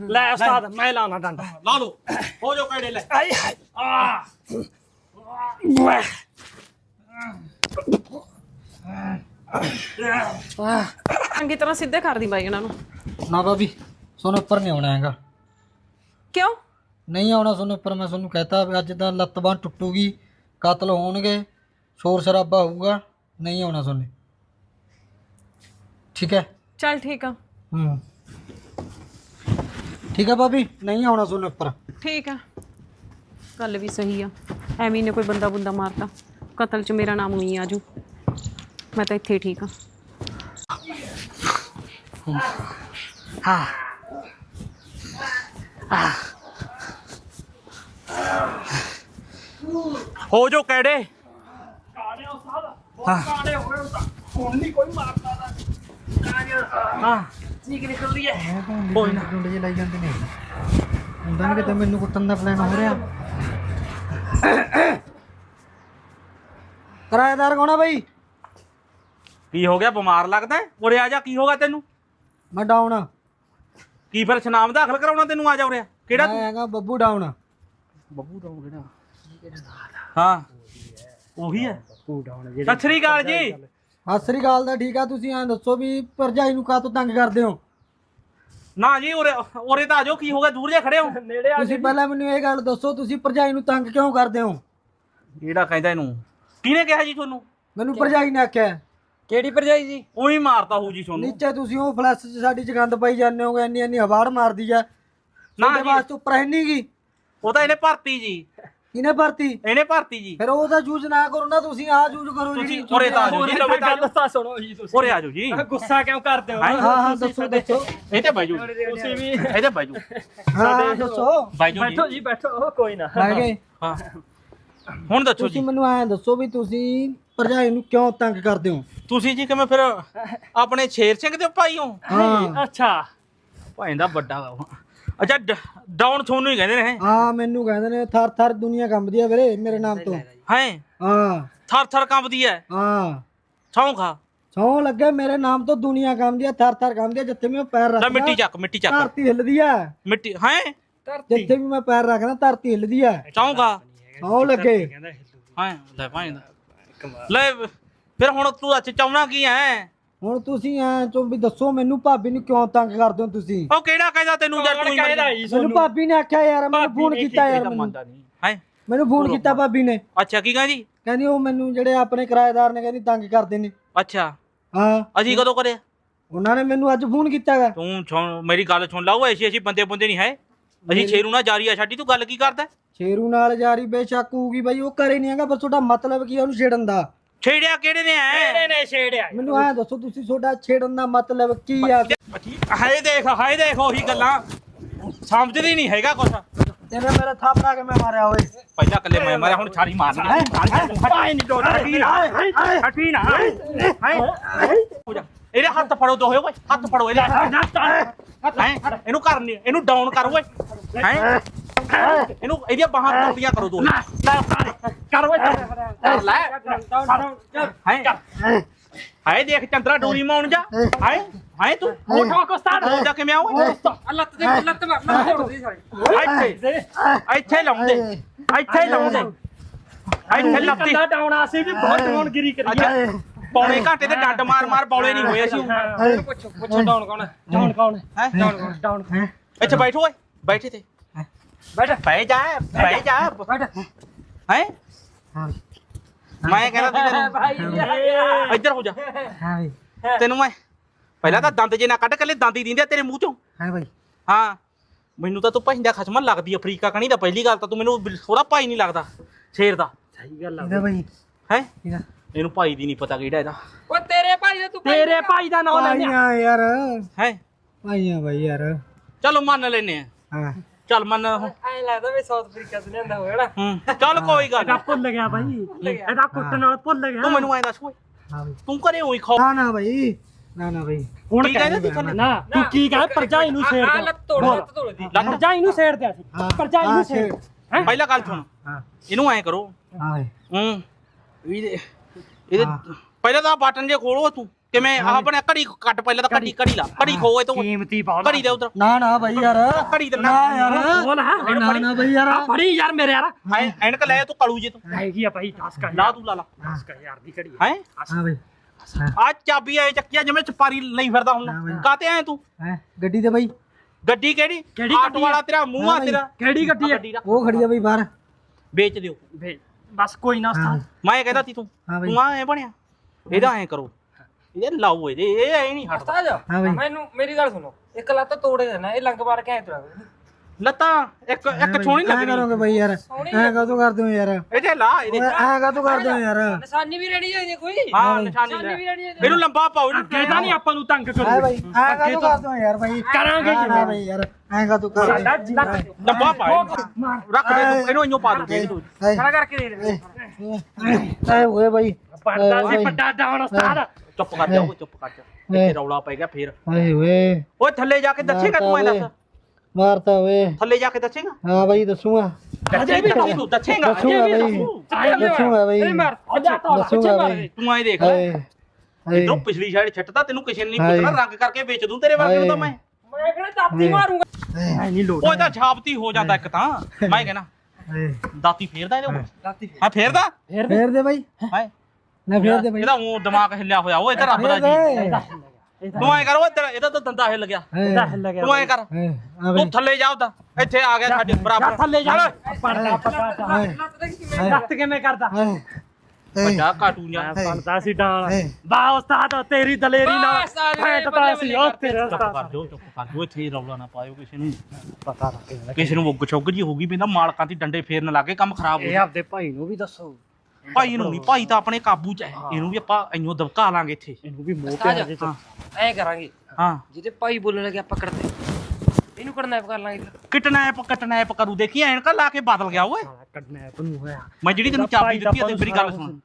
ਲੈ ਉਸਤਾਦ ਮੈਂ ਲਾਉਣਾ ਡੰਡਾ। ਲਾ ਲੋ ਹੋ ਜੋ ਕਿਹੜੇ ਲੈ। ਆਏ ਹਾਏ। ਆ ਚੰਗੀ ਤਰ੍ਹਾਂ ਸਿੱਧੇ ਕਰਦੀ ਬਾਈ ਇਹਨਾਂ ਨੂੰ। ਨਾ ਭਾਬੀ ਤੁਹਾਨੂੰ ਉੱਪਰ ਨਹੀਂ ਆਉਣਾ ਹੈਗਾ। ਕਿਉਂ? ਨਹੀਂ ਆਉਣਾ ਤੁਹਾਨੂੰ ਉੱਪਰ ਮੈਂ ਤੁਹਾਨੂੰ ਕਹਤਾ ਅੱਜ ਤਾਂ ਲੱਤ ਬਾਂਹ ਟੁੱਟੂਗੀ ਕਤਲ ਹੋਣਗੇ ਸ਼ੋਰ ਸ਼ਰਾਬਾ ਹੋਊਗਾ ਨਹੀਂ ਆਉਣਾ ਤੁਹਾਨੂੰ। ਠੀਕ ਹੈ? ਚੱਲ ਠੀਕ ਆ। ਹੂੰ। ਠੀਕ ਹੈ ਭਾਬੀ ਨਹੀਂ ਆਉਣਾ ਤੁਹਾਨੂੰ ਉੱਪਰ। ਠੀਕ ਆ। ਗੱਲ ਵੀ ਸਹੀ ਆ। ਐਵੇਂ ਨੇ ਕੋਈ ਬੰਦਾ ਬੁੰਦਾ ਮਾਰਤਾ। ਕਤਲ 'ਚ ਮੇਰਾ ਨਾਮ ਉਹੀ ਆਜੂ ਮੈਂ ਤਾਂ ਇੱਥੇ ਹੀ ਠੀਕ ਆ ਹੋ। ਜੋ ਕਿਹੜੇ ਕੋਈ ਨਾ। ਡੁੰਡੇ ਜੇ ਲਾਈ ਜਾਂਦੇ ਨੇ। ਹੁੰਦਾ ਨਹੀਂ ਕਿਤੇ ਮੈਨੂੰ ਕੁੱਟਣ ਦਾ ਪਲਾਨ ਹੋ ਰਿਹਾ। ਕਿਰਾਏਦਾਰ ਕੌਣ ਆ ਬਈ? ਕੀ ਹੋ ਗਿਆ? ਬਿਮਾਰ ਲੱਗਦਾ ਹੈ? ਉਰੇ ਆ ਜਾ ਕੀ ਹੋਗਾ ਤੈਨੂੰ? ਮੈਂ ਡਾਊਨ ਕੀ ਫਿਰ ਸ਼ਨਾਮ ਦਾਖਲ ਕਰਾਉਣਾ ਤੈਨੂੰ? ਆ ਜਾ ਉਰੇ ਕਿਹੜਾ ਮੈਂ ਹੈਗਾ ਬੱਬੂ ਡਾਊਨ ਬੱਬੂ ਦਾ ਕਿਹੜਾ? ਹਾਂ ਉਹੀ ਹੈ। ਤੂੰ ਡਾਉਣ ਸਤਿ ਸ੍ਰੀ ਅਕਾਲ ਜੀ। ਸਤਿ ਸ੍ਰੀ ਅਕਾਲ ਦਾ ਠੀਕ ਆ ਤੁਸੀਂ ਐਂ ਦੱਸੋ ਵੀ ਭਰਜਾਈ ਨੂੰ ਕਾਹਤੋਂ ਤੰਗ ਕਰਦੇ ਹੋ? ਨਾ ਜੀ ਉਰੇ ਉਰੇ ਤਾਂ ਆ ਜਾਓ ਕੀ ਹੋ ਗਿਆ? ਦੂਰ ਜੇ ਖੜੇ ਹੋ। ਨੇੜੇ ਆ ਤੁਸੀਂ ਪਹਿਲਾਂ ਮੈਨੂੰ ਇਹ ਗੱਲ ਦੱਸੋ ਤੁਸੀਂ ਭਰਜਾਈ ਨੂੰ ਤੰਗ ਕਿਉਂ ਕਰਦੇ ਹੋ? ਕਿਹੜਾ ਕਹਿੰਦਾ ਇਹਨੂੰ? ਕਿਹਨੇ ਕਿਹਾ ਜੀ ਤੁਹਾਨੂੰ? ਮੈਨੂੰ ਭਰਜਾਈ ਨੇ ਆਖਿਆ ਕਿਹੜੀ ਭਰਜਾਈ ਜੀ? ਉਹੀ ਮਾਰਤਾ ਹੋਊ ਜੀ ਤੁਹਾਨੂੰ। ਨੀਚੇ ਤੁਸੀਂ ਉਹ ਫਲੈਸ਼ 'ਚ ਸਾਡੀ ਚ ਗੰਦ ਪਾਈ ਜਾਂਦੇ ਹੋਗੇ ਇੰਨੀ ਇੰਨੀ ਹਵਾੜ ਮਾਰਦੀ ਆ। ਨਾ ਤੁਹਾਡੇ ਜੀ। ਵਾਸਤੇ ਉੱਪਰ ਹੈ ਨੀ ਗੀ। ਉਹ ਤਾਂ ਇਹਨੇ ਭਰਤੀ ਜੀ। ਕਿਨੇ ਭਰਤੀ? ਇਹਨੇ ਭਰਤੀ ਜੀ। ਫਿਰ ਉਹਦਾ ਯੂਜ਼ ਨਾ ਕਰੋ ਨਾ ਤੁਸੀਂ ਆਹ ਯੂਜ਼ ਕਰੋ ਤੁਸੀਂ ਜਿਹੜੀ ਉਰੇ ਤਾਂ ਆ ਜਾਓ ਜੀ। ਲਵੇ ਤਾਂ ਗੱਲ ਤਾਂ ਸੁਣੋ ਜੀ ਤੁਸੀਂ। ਉਰੇ ਆ ਜਾਓ ਜੀ। ਗੁੱਸਾ ਕਿਉਂ ਕਰਦੇ ਹੋ? ਹੈਂ? ਹਾਂ ਹਾਂ ਦੱਸੋ ਦੱਸੋ। ਇਹਦੇ ਬਾਜੂ ਤੁਸੀਂ ਵੀ ਇਹਦੇ ਬਾਜੂ ਹਾਂ ਹਾਂ, ਦੱਸੋ। ਬਾਜੂ ਬੈਠੋ ਜੀ। ਜੀ ਬੈਠੋ। ਕੋਈ ਨਾ। ਹਾਂ। ਹੁਣ ਦੱਸੋ ਤੁਸੀਂ ਜੀ। ਮੈਨੂੰ ਐਂ ਦੱਸੋ ਵੀ ਤੁਸੀਂ ਭਰਜਾਈ ਨੂੰ ਕਿਉਂ ਤੰਗ ਕਰਦੇ ਹੋ? ਤੁਸੀਂ ਜੀ ਕਿਵੇਂ ਫਿਰ ਆਪਣੇ ਸ਼ੇਰ ਸਿੰਘ ਦੇ ਭਾਈ ਹੋ? ਹਾਂ। ਅੱਛਾ। ਭਾਈ ਦਾ ਵੱਡਾ ਵਾ। ਅੱਛਾ ਡ- ਡਾਊਨ ਤੁਹਾਨੂੰ ਹੀ ਕਹਿੰਦੇ ਨੇ ਹਾਂ ਮੈਨੂੰ ਕਹਿੰਦੇ ਨੇ ਥਰ ਥਰ ਦੁਨੀਆ ਕੰਬਦੀ ਆ ਵੀਰੇ ਮੇਰੇ ਨਾਮ ਤੋਂ। ਹੈ? ਹਾਂ। ਥਰ ਥਰ ਕੰਬਦੀ ਹੈ ਹਾਂ। ਸੌਂ ਖਾ। ਸੌ ਲੱਗੇ ਮੇਰੇ ਨਾਮ ਤੋਂ ਦੁਨੀਆ ਕੰਬਦੀ ਆ ਥਰ ਥਰ ਕੰਬਦੀ ਆ ਜਿੱਥੇ ਵੀ ਮੈਂ ਪੈਰ ਲੈ ਰੱਖਦਾ ਮਿੱਟੀ ਚੱਕ ਮਿੱਟੀ ਚੱਕ। ਧਰਤੀ ਹਿੱਲਦੀ ਆ। ਮਿੱਟੀ ਹੈ? ਜਿੱਥੇ ਵੀ ਮੈਂ ਪੈਰ ਰੱਖਦਾ ਧਰਤੀ ਹਿੱਲਦੀ ਆ। ਸੌਂ ਖਾ। ਸੌ ਲੱਗੇ। ਹਾਂ ਲੈ ਭਾਈ ਦਾ। ਲੈ ਫਿਰ ਹੁਣ ਤੂੰ ਅੱਛ ਚਾਉਣਾ ਕੀ ਹੈ ਹੁਣ ਤੁਸੀਂ ਐ ਚੋ ਵੀ ਦੱਸੋ ਮੈਨੂੰ ਭਾਬੀ ਨੂੰ ਕਿਉਂ ਤੰਗ ਕਰਦੇ ਹੋ ਤੁਸੀਂ? ਉਹ ਕਿਹੜਾ ਕਹਿੰਦਾ ਤੈਨੂੰ ਜਾਂ ਤੂੰ ਕਹਿੰਦਾ ਮੈਨੂੰ ਭਾਬੀ ਨੇ ਆਖਿਆ ਯਾਰ ਮੈਨੂੰ ਫੋਨ ਕੀਤਾ ਯਾਰ। ਮੈਨੂੰ ਨਹੀਂ। ਹੈ? ਮੈਨੂੰ ਫੋਨ ਕੀਤਾ ਭਾਬੀ ਨੇ। ਅੱਛਾ ਕੀ ਕਹਿੰਦੀ? ਕਹਿੰਦੀ ਉਹ ਮੈਨੂੰ ਜਿਹੜੇ ਆਪਣੇ ਕਿਰਾਏਦਾਰ ਨੇ ਕਹਿੰਦੀ ਤੰਗ ਕਰਦੇ ਨੇ। ਅੱਛਾ। ਹਾਂ। ਅਸੀਂ ਕਦੋਂ ਕਰਿਆ ਉਹਨਾਂ ਨੇ ਮੈਨੂੰ ਅੱਜ ਫੋਨ ਕੀਤਾ ਗਾ ਤੂੰ ਸੁਣ- ਮੇਰੀ ਗੱਲ ਸੁਣ ਲਾ ਉਹ ਐਸੀ ਐਸੀ ਬੰਦੇ ਬੰਦੇ ਨਹੀਂ ਹੈ। ਅਸੀਂ ਛੇਰੂ ਨਾਲ ਜਾਰੀ ਆ ਛੱਡੀ ਤੂੰ ਗੱਲ ਕੀ ਕਰਦਾ? ਸ਼ੇਰੂ ਨਾਲ ਜਾਰੀ ਬੇਸ਼ੱਕ ਹੋਊਗੀ ਬਾਈ ਉਹ ਕਰੇ ਨਹੀਂ ਹੈਗਾ ਪਰ ਤੁਹਾਡਾ ਮਤਲਬ ਕੀ ਆ ਉਹਨੂੰ ਛੇੜਨ ਦਾ? ਛੇੜਿਆ ਕਿਹੜੇ ਨੇ ਕਿਹੜੇ ਐ ਨੇ ਛੇੜਿਆ? ਮੈਨੂੰ ਐ ਦੱਸੋ ਤੁਸੀਂ ਤੁਹਾਡਾ ਛੇੜਨ ਦਾ ਮਤਲਬ ਕੀ ਆ? ਹਾਏ ਦੇਖ ਹਾਏ ਦੇਖ ਉਹੀ ਗੱਲਾਂ। ਸਮਝਦੀ ਨਹੀਂ ਹੈਗਾ ਕੁਛ। ਤੇਰੇ ਮੇਰੇ ਥਾਪੜਾ ਕੇ ਮੈਂ ਮਾਰਿਆ ਓਏ। ਪਹਿਲਾਂ ਕੱਲੇ ਮੈਂ ਮਾਰਿਆ ਹੁਣ ਛਾੜੀ ਮਾਰਨੀ ਹਾਏ ਨਹੀਂ ਦੋ ਹਟੀ ਨਾ ਹਟੀ ਨਾ। ਹਾਏ ਹੋ ਜਾ। ਇਹਦੇ ਹੱਥ ਫੜੋ ਦੋਹੇ ਓਏ ਹੱਥ ਫੜੋ ਇਹਦੇ ਹੈਂ? ਇਹਨੂੰ ਕਰ ਨਹੀਂ ਇਹਨੂੰ ਡਾਊਨ ਕਰ ਓਏ। ਹੈ? ਇਹਨੂੰ ਇਹਦੀਆਂ ਬਾਹਾਂ ਟੁੱਟੀਆਂ ਕਰੋ ਦੋਹੇ ਕਰ ਓਏ ਕਰ ਲੈ ਹੈ? ਹਾਏ ਦੇਖ ਚੰਦਰਾ ਡੋਰੀ ਮਾਉਣ ਜਾ। ਹਾਏ ਹਾਏ ਤੂੰ? ਉਠੋ ਕੋਸਤਾਨ ਹੋ ਜਾ ਕਿਵੇਂ ਆਉਂ ਲੱਤ ਦੇ ਲੱਤ ਮਾਰ ਲੱਤ ਤੋੜਦੀ ਸਾਰੀ ਇੱਥੇ। ਇੱਥੇ ਲਾਉਂਦੇ। ਇੱਥੇ ਲਾਉਂਦੇ। ਇੱਥੇ ਲੱਤੀ ਡਾਉਣਾ ਸੀ ਵੀ ਬਹੁਤ ਜਵਾਨਗਿਰੀ ਕਰੀ ਅੱਛਾ। ਪੌਣੇ ਘੰਟੇ ਤੇ ਡੰਡ ਮਾਰ ਮਾਰ ਬੌਲੇ ਨਹੀਂ ਹੋਏ ਅਸੀਂ। ਪੁੱਛੋ ਪੁੱਛੋ ਡਾਉਨ ਕੌਣ ਹੈ? ਡਾਉਨ ਕੌਣ ਹੈ? ਹੈ? ਡਾਉਨ ਕੌਣ ਡਾਉਨ ਇੱਥੇ ਬੈਠੋ ਓਏ ਬੈਠੇ ਤੇ। ਬੈਠ ਬਹਿ ਜਾ ਬਹਿ ਜਾ। ਹੈ? ਮੈਂ ਕਹਿੰਦਾ ਤੈਨੂੰ। ਭਾਈ ਇੱਧਰ ਹੋ ਜਾ। ਹਾਂ ਬਈ। ਤੈਨੂੰ ਮੈਂ ਪਹਿਲਾਂ ਤਾਂ ਦੰਦ ਜੇ ਨਾ ਕੱਢ ਕੱਲੇ ਦੰਦ ਹੀ ਦਿੰਦੇ ਤੇਰੇ ਮੂੰਹ ਚੋਂ। ਹਾਂ ਬਈ। ਹਾਂ। ਮੈਨੂੰ ਤਾਂ ਤੂੰ ਭਾਈਂਦਾ ਖਸਮਨ ਲੱਗਦੀ ਅਫਰੀਕਾ ਕਣੀ ਦਾ। ਪਹਿਲੀ ਗੱਲ ਤਾਂ ਤੂੰ ਮੈਨੂੰ ਥੋੜਾ ਭਾਈ ਨਹੀਂ ਲੱਗਦਾ। ਸ਼ੇਰ ਦਾ। ਸਹੀ ਗੱਲ ਇਹਦਾ ਬਈ। ਹੈ? ਇਹਦਾ ਇਹਨੂੰ ਭਾਈ ਦੀ ਨਹੀਂ ਪਤਾ ਕਿਹੜਾ ਇਹਦਾ। ਓ ਤੇਰੇ ਭਾਈ ਦਾ ਤੂੰ ਤੇਰੇ ਭਾਈ ਦਾ ਨਾਮ ਲੈਨੇ ਭਾਈਆਂ ਯਾਰ। ਹੈ? ਭਾਈਆਂ ਬਈ ਯਾਰ। ਚਲੋ ਮੰਨ ਲੈਨੇ ਆ। ਹਾਂ। ਚੱਲ ਮੰਨ ਹੁਣ। ਐ ਲੱਗਦਾ ਵੀ ਸਾਊਥ ਅਫਰੀਕਾ ਤੋਂ ਲਿਆਂਦਾ ਹੋਇਆ ਨਾ ਹੂੰ। ਚੱਲ ਕੋਈ ਗੱਲ ਇਹਦਾ ਨੀ। ਭੁੱਲ ਗਿਆ ਬਾਈ। ਇਹਦਾ ਕੁੱਟ ਨਾਲ ਭੁੱਲ ਗਿਆ। ਤੂੰ ਮੈਨੂੰ ਐਂ ਦੱਸ ਓਏ। ਹਾਂ ਬਈ। ਤੂੰ ਘਰੇ ਹੋਈ ਖਾ ਨਾ ਨਾ ਬਈ। ਨਾ ਨਾ ਬਈ। ਹੁਣ ਕੀ ਕਹਿੰਦਾ ਤੂੰ? ਨਾ। ਤੂੰ ਕੀ ਕਹੇ? ਪਰਜਾਈ ਨੂੰ ਛੇੜ ਆ ਦੇ। ਲੱਤ ਤੋੜ ਲੱਤ ਤੋੜ ਦੀ। ਲੱਤ? ਪਰਜਾਈ ਨੂੰ ਛੇੜ ਦਿਆ ਸੀ ਹਾਂ। ਪਰਜਾਈ ਹਾਂ, ਨੂੰ ਛੇੜ। ਛੇੜ। ਹੈਂ? ਪਹਿਲਾਂ ਗੱਲ ਸੁਣ। ਹਾਂ। ਇਹਨੂੰ ਐਂ ਕਰੋ। ਹਾਂ ਬਈ। ਹੂੰ। ਇਹਦੇ ਇਹਦੇ। ਪਹਿਲਾਂ ਤਾਂ ਬਟਨ ਜੇ ਖੋਲੋ ਤੂੰ ਕਿਵੇਂ ਆਹ ਬਣਿਆ ਘੜੀ ਕੱਟ ਪਹਿਲਾਂ ਤਾਂ ਘੜੀ ਘੜੀ ਲਾ ਘੜੀ ਖੋ ਇਹ ਤੋਂ ਕੀਮਤੀ ਬਹੁਤ ਘੜੀ ਦੇ ਉਧਰ। ਨਾ ਨਾ ਬਈ ਯਾਰ। ਘੜੀ ਦੇ ਨਾ ਯਾਰ। ਬੋਲ ਹਾਂ। ਨਾ ਨਾ ਬਈ ਯਾਰ। ਫੜੀ ਯਾਰ ਮੇਰੇ ਯਾਰ। ਐ ਐਨਕ ਲੈ ਤੂੰ ਕਲੂ ਜੇ ਤੂੰ। ਹੈਗੀ ਆ ਭਾਈ 10 ਕਾ ਲਾ ਤੂੰ ਲਾ ਲਾ। 10 ਕਾ ਯਾਰ ਦੀ ਘੜੀ ਹੈ? ਹਾਂ ਬਈ। ਆ ਚਾਬੀ ਐ ਚੱਕਿਆ ਜਿਵੇਂ ਚਪਾਰੀ ਲਈ ਫਿਰਦਾ ਹਾਂ ਬਈ। ਹੁਣ ਕਾਤੇ ਆਏ ਤੂੰ? ਹੈ? ਗੱਡੀ ਤੇ ਬਈ। ਗੱਡੀ ਕਿਹੜੀ? ਕਿਹੜੀ ਆਟੋ ਵਾਲਾ? ਤੇਰਾ ਮੂੰਹ ਆ ਬਈ। ਤੇਰਾ। ਕਿਹੜੀ ਗੱਡੀ ਦਾ। ਉਹ ਖੜੀ ਆ ਬਈ ਬਾਹਰ। ਵੇਚ ਦਿਓ। ਵੇ, ਬਸ ਕੋਈ ਨਾ ਸਥਾ ਮੈਂ ਕਹਿੰਦਾ ਤੀ ਤੂੰ ਹਾਂ ਬਈ। ਤੂੰ ਆ ਐ ਬਣਿਆ? ਇਹਦਾ ਐ ਕਰੋ। ਇਹਦੇ ਲਾਓ ਇਹਦੇ ਇਹ ਐ ਨਹੀਂ ਹਟਦਾ। ਉਸਤਾਦ ਹਾਂ ਬਈ। ਮੈਨੂੰ ਮੇਰੀ ਗੱਲ ਸੁਣੋ। ਇੱਕ ਲੱਤ ਤੋੜੇ ਦੇਣਾ ਇਹ ਲੰਗ ਮਾਰ ਕੇ ਆਏ ਤੁਰਾ। ਲੱਤਾਂ ਇੱਕ ਇੱਕ ਸੋਹਣੀ ਐਂ ਲੱਗਣੀ ਕਰੋਗੇ ਬਈ ਯਾਰ। ਐਂ ਕਾਹਤੋਂ ਕਰਦੇ ਹੋ ਯਾਰ? ਇਹਦੇ ਲਾ ਇਹਦੇ ਐਂ ਕਾਹਤੋਂ ਕਰਦੇ ਹੋ ਯਾਰ? ਨਿਸ਼ਾਨੀ ਵੀ ਰਹਿਣੀ ਚਾਹੀਦੀ ਕੋਈ? ਹਾਂ ਨਿਸ਼ਾਨੀ ਲੈ। ਰਹਿਣੀ ਚਾਹੀਦੀ ਇਹਨੂੰ ਲੰਬਾ ਪਾਓ ਇਹਨੂੰ ਅੱਗੇ ਤਾਂ ਨਹੀਂ ਆਪਾਂ ਨੂੰ ਤੰਗ ਐ ਕਰੂ ਬਈ ਐਂ ਕਾਹਤੋਂ ਕਰਦੇ ਹੋ ਯਾਰ ਬਈ? ਕਰਾਂਗੇ ਕਿਵੇਂ? ਬਈ ਯਾਰ ਐਂ ਕਾਹਤੋਂ ਕਰਦੇ ਸਾਡਾ ਲੰਬਾ ਪਾ ਇਹਨੂੰ। ਰੱਖ ਦੇ ਤੂੰ, ਇਹਨੂੰ ਇੰਨੋ ਪਾ ਦੂੰ। ਇਹਨੂੰ। ਐ ਖੜਾ ਕਰਕੇ ਦੇ ਦੇ। ਐ ਹੋਏ ਬਈ। ਪੜਦਾ ਸੀ। ਵੱਡਾ ਡਾਉਣ ਉਸਤਾਦ। ਚੁੱਪ ਕਰ ਜਾ ਓਏ ਚੁੱਪ ਕਰ ਜਾ। ਇੱਥੇ ਰੌਲਾ ਪੈ ਗਿਆ ਫੇਰ। ਹਾਏ। ਓਏ ਓਏ ਥੱਲੇ ਜਾ ਕੇ ਦੱਸੇਗਾ ਤੂੰ ਐ ਦੱਸ। ਮਾਰਤਾ ਓਏ। ਥੱਲੇ ਜਾ ਕੇ ਦੱਸੇਗਾ? ਹਾਂ ਬਈ ਦੱਸੂਗਾ। ਦੱਸੇ ਵੀ ਤੂੰ ਦੱਸੇਗਾ। ਦੱਸੂਗਾ। ਬਈ। ਦੱਸੂਗਾ ਬਈ। ਇਹ ਮਾਰ ਅੱਛਾ ਦੱਸੂਗਾ ਬਈ। ਤੂੰ ਐ ਦੇਖ। ਲੈ ਇਧਰੋਂ ਪਿਛਲੀ ਸਾਈਡ ਛੱਟਦਾ ਤੈਨੂੰ ਕਿਸੇ ਨੇ ਨਹੀਂ। ਪੁੱਛਣਾ। ਰੰਗ ਕਰਕੇ ਵੇਚ ਦੂੰ ਤੇਰੇ ਵਰਗੇ ਨੂੰ ਤਾਂ ਮੈਂ। ਮੈਂ ਕਿਹੜਾ ਦਾਤੀ ਮਾਰੂੰਗਾ? ਨਹੀਂ ਲੋੜ। ਉਹ ਇਹਦਾ ਛਾਪਤੀ ਹੋ ਜਾਂਦਾ ਇੱਕ ਤਾਂ। ਮੈਂ ਕਹਿਣਾ ਹਾਏ। ਦਾਤੀ ਫੇਰਦਾ ਇਹਦੇ ਉੱਪਰ ਦਾਤੀ ਹਾਂ ਫੇਰਦਾ? ਫੇਰ ਦੇ ਬਈ। ਹਾਏ ਨਾ ਫੇਰ ਦੇ ਬਈ। ਇਹਦਾ ਉਹ ਦਿਮਾਗ ਹਿੱਲਿਆ ਹੋਇਆ। ਉਹ ਇਹਦਾ ਰੱਬ ਦਾ ਜੀ। ਦੇ ਤੂੰ ਐ ਕਰ ਉਹ ਤੇਰਾ ਇਹਦਾ ਤਾਂ ਦੰਦਾ ਹਿੱਲ ਗਿਆ। ਇਹਦਾ ਹਿੱਲ ਗਿਆ ਤੂੰ ਐ ਕਰ ਤੂੰ ਥੱਲੇ ਜਾ ਉਹਦਾ ਇੱਥੇ ਆ ਗਿਆ ਸਾਡੇ ਜਾ ਬਰਾਬਰ। ਥੱਲੇ ਜਾ। ਪੜਦਾ ਹਾਏ ਲੱਤ ਕਿਵੇਂ ਲੱਤ ਕਿਵੇਂ ਕਰਦਾ? ਵੱਡਾ ਕਾਟੂ ਜਾਂ ਪੜਦਾ ਸੀ ਡਾਲ। ਵਾਹ ਉਸਤਾਦ ਤੇਰੀ ਦਲੇਰੀ ਨਾਲ ਫੈਂਟਦਾ ਸੀ ਉਹ ਤੇਰੇ ਚੁੱਪ ਉਸਤਾਦ। ਕਰ ਜੋ ਚੁੱਪ ਕਰ ਜੋ ਇੱਥੇ ਰੌਲਾ ਨਾ ਪਾਇਓ ਕਿਸੇ ਨੂੰ। ਪਤਾ ਲੱਗੇ। ਕਿਸੇ ਨੂੰ ਉੱਗ ਚੁੱਗ ਜੀ ਹੋਗੀ ਵੀ ਨਾ ਮਾਲਕਾਂ ਦੀ ਡੰਡੇ ਫੇਰਨ ਲੱਗੇ ਕੰਮ ਖਰਾਬ ਹੋ ਇਹ ਗਿਆ ਆਪਦੇ ਭਾਈ ਨੂੰ ਵੀ ਦੱਸੋ। ਭਾਈ ਨੂੰ ਨਹੀਂ ਭਾਈ ਤਾਂ ਆਪਣੇ ਕਾਬੂ ਚ ਹੈ। ਇਹਨੂੰ ਵੀ ਆਪਾਂ ਇੰਨੋ ਦਬਕਾ ਲਾਂਗੇ ਇੱਥੇ। ਇਹਨੂੰ ਵੀ ਮੋਹ ਦੇ ਹਾਂ ਐ ਕਰਾਂਗੇ। ਹਾਂ। ਜਿਹਦੇ ਭਾਈ ਬੋਲਣ ਲੱਗੇ ਆਪਾਂ ਕਰਦੇ ਇਹਨੂੰ ਕਿਡਨੈਪ ਕਰ ਲਾਂਗੇ ਫਿਰ। ਕਿਟਨੈਪ ਕਟਨੈਪ ਕਰੂ। ਦੇਖੀ ਐਨਕਾਂ ਲਾ ਕੇ ਬਦਲ ਗਿਆ ਓਏ। ਕੱਢਣਾ ਤੈਨੂੰ ਹੋਇਆ। ਮੈਂ ਜਿਹੜੀ ਤੈਨੂੰ ਚਾਬੀ ਦਿੱਤੀ ਤੇ ਮੇਰੀ ਗੱਲ ਸੁਣ।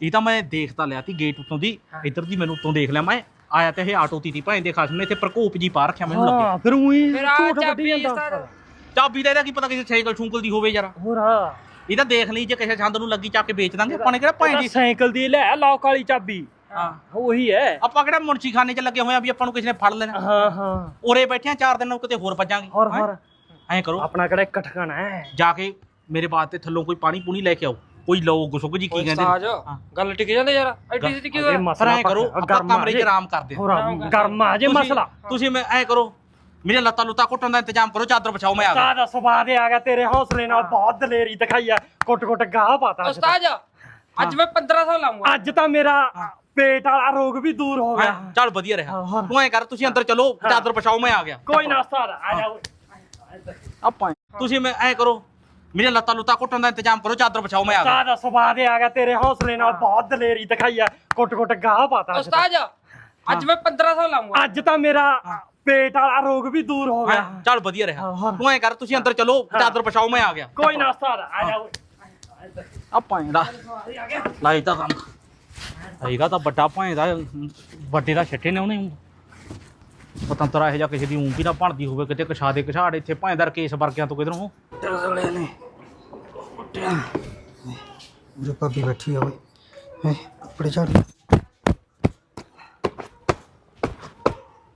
ਇਹ ਤਾਂ ਮੈਂ ਦੇਖ ਤਾਂ ਲਿਆ ਤੀ ਗੇਟ ਉੱਤੋਂ ਦੀ। ਇੱਧਰ ਦੀ ਮੈਨੂੰ ਉੱਤੋਂ ਦੇਖ ਲਿਆ। ਮੈਂ ਆਇਆ ਤੇ ਇਹ ਆਟੋ ਤੀ ਤੀ ਭਾਈ ਦੇ ਖਾਸ। ਨੇ ਇੱਥੇ ਪ੍ਰਕੋਪ ਜੀ ਪਾ ਰੱਖਿਆ ਮੈਨੂੰ ਲੱਗੇ। ਹਾਂ ਫਿਰ ਉਹੀ ਫਿਰ ਆ ਝੂਠ ਵੱਢੀ ਚਾਬੀ ਜਾਂਦਾ। ਚਾਬੀ ਦਾ ਇਹਦਾ ਕੀ ਪਤਾ ਕਿਸੇ ਸਾਈਕਲ ਸ਼ੂਕਲ ਦੀ ਹੋਵੇ ਯਾਰ ਹੋਰ ਹਾਂ ਇਹ ਤਾਂ ਦੇਖ ਲਈ ਜੇ ਕਿਸੇ ਛੰਦ ਨੂੰ ਲੱਗੀ ਚੱਕ ਕੇ ਵੇਚ ਦਾਂਗੇ ਆਪਾਂ ਨੇ ਕਿਹੜਾ ਭਾਈ ਉਹਦਾ ਦੀ ਸਾਈਕਲ ਦੀ ਲੈ ਲੌਕ ਵਾਲੀ ਚਾਬੀ। ਹਾਂ। ਉਹੀ ਹੈ। ਆਪਾਂ ਕਿਹੜਾ ਮੁਨਸ਼ੀ ਖਾਨੇ 'ਚ ਲੱਗੇ ਹੋਏ ਆ ਵੀ ਆਪਾਂ ਨੂੰ ਕਿਸੇ ਨੇ ਫੜ ਲੈਣਾ। ਹਾਂ ਹਾਂ। ਉਰੇ ਬੈਠੇ ਆ ਚਾਰ ਦਿਨ ਨੂੰ ਕਿਤੇ ਹੋਰ ਭੱਜਾਂਗੇ ਹੋਰ ਹੋਰ। ਐਂ ਕਰੋ। ਆਪਣਾ ਕਿਹੜਾ ਇੱਕ ਠਿਕਾਣਾ ਹੈ? ਜਾ ਕੇ ਮੇਰੇ ਬਾਤ ਤੇ ਥੱਲੋਂ ਕੋਈ ਪਾਣੀ ਪੂਣੀ ਲੈ ਕੇ ਆਓ। ਕੋਈ ਲਓ ਗੁਸੁਕ ਜੀ ਕੀ ਕਹਿੰਦੇ ਹਾਂ। ਗੱਲ ਟਿਕ ਜਾਂਦੇ ਯਾਰ। ਐਡੀ ਸਿੱਧੀ ਕਿਉਂ? ਫਿਰ ਐਂ ਕਰੋ ਆਪਾਂ ਕਮਰੇ 'ਚ ਜੇ। ਆਰਾਮ ਕਰਦੇ ਗਰਮ ਆ ਜੇ ਮਸਲਾ। ਤੁਸੀਂ ਮੈਂ ਐਂ ਕਰੋ ਮੇਰੇ ਲੱਤਾਂ ਲੁੱਤਾਂ ਘੁੱਟਣ ਦਾ ਇੰਤਜ਼ਾਮ ਕਰੋ ਚਾਦਰ ਵਿਛਾਓ ਮੈਂ ਆ ਗਿਆ। ਸਾਦਾ ਸਵਾਦ ਆ ਗਿਆ ਤੇਰੇ ਹੌਸਲੇ ਨਾਲ ਬਹੁਤ ਦਲੇਰੀ ਦਿਖਾਈ ਆ ਕੁੱਟ ਕੁੱਟ ਗਾਹ ਪਾਤਾ ਅੱਜ ਤਾਂ। ਉਸਤਾਦ ਅੱਜ ਮੈਂ 1500 ਲਾਉਂਗਾ ਅੱਜ ਤਾਂ ਮੇਰਾ ਪੇਟ ਵਾਲਾ ਰੋਗ ਵੀ ਦੂਰ ਹੋ ਗਿਆ। ਹੈਂ? ਚੱਲ ਵਧੀਆ ਰਿਹਾ। ਹਾਂ, ਹਾਂ। ਤੂੰ ਐਂ ਕਰ ਤੁਸੀਂ ਅੰਦਰ ਚਲੋ ਚਾਦਰ ਵਿਛਾਓ ਮੈਂ ਆ ਗਿਆ। ਕੋਈ ਨਾ ਉਸਤਾਦ ਆ ਜਾ ਓਏ। ਆਪਾਂ ਤੁਸੀਂ ਮੈਂ ਐਂ ਕਰੋ ਮੇਰੇ ਲੱਤਾਂ ਲੁੱਤਾਂ ਘੁੱਟਣ ਦਾ ਇੰਤਜ਼ਾਮ ਕਰੋ ਚਾਦਰ ਵਿਛਾਓ ਮੈਂ ਆ ਗਿਆ। ਸਾਦਾ ਸਵਾਦ ਆ ਗਿਆ ਤੇਰੇ ਹੌਸਲੇ ਨਾਲ ਬਹੁਤ ਦਲੇਰੀ ਦਿਖਾਈ ਆ ਕੁੱਟ ਕੁੱਟ ਗਾਹ ਪਾਤਾ ਅੱਜ ਤਾਂ। ਉਸਤਾਦ ਅੱਜ ਮੈਂ 1500 ਲਾਉਂਗਾ ਅੱਜ ਤਾਂ ਮੇਰਾ ਪੇਟ ਵਾਲਾ ਰੋਗ ਵੀ ਦੂਰ ਹੋ ਗਿਆ। ਹੈਂ? ਚੱਲ ਵਧੀਆ ਰਿਹਾ। ਹਾਂ, ਹਾਂ। ਤੂੰ ਐਂ ਕਰ ਤੁਸੀਂ ਅੰਦਰ ਚਲੋ ਚਾਦਰ ਵਿਛਾਓ ਮੈਂ ਆ ਗਿਆ। ਕੋਈ ਨਾ ਉਸਤਾਦ ਆ ਜਾ ਓਏ। ਆਪਾਂ ਇਹਦਾ ਲਾਈ ਤਾਂ ਕੰਮ ਹੈਗਾ ਤਾਂ ਵੱਡਾ ਭਾਂ ਦਾ ਵੱਡੇ ਦਾ ਛੱਟੇ ਨੇ ਉਹਨੇ। ਪਤੰਤਰਾ ਇਹ ਜਾਂ ਕਿਸੇ ਦੀ ਊਂ ਵੀ ਨਾ ਬਣਦੀ ਹੋਵੇ ਕਿਤੇ ਕਛਾ ਦੇ ਕਛਾੜ ਇੱਥੇ ਭਾਂ ਦਾ ਕੇਸ ਵਰਗਿਆਂ ਤੋਂ ਕਿਧਰੋਂ। ਜੋ ਭਾਬੀ ਬੈਠੀ ਆ ਓਏ ਹੈ ਕੱਪੜੇ ਝਾੜ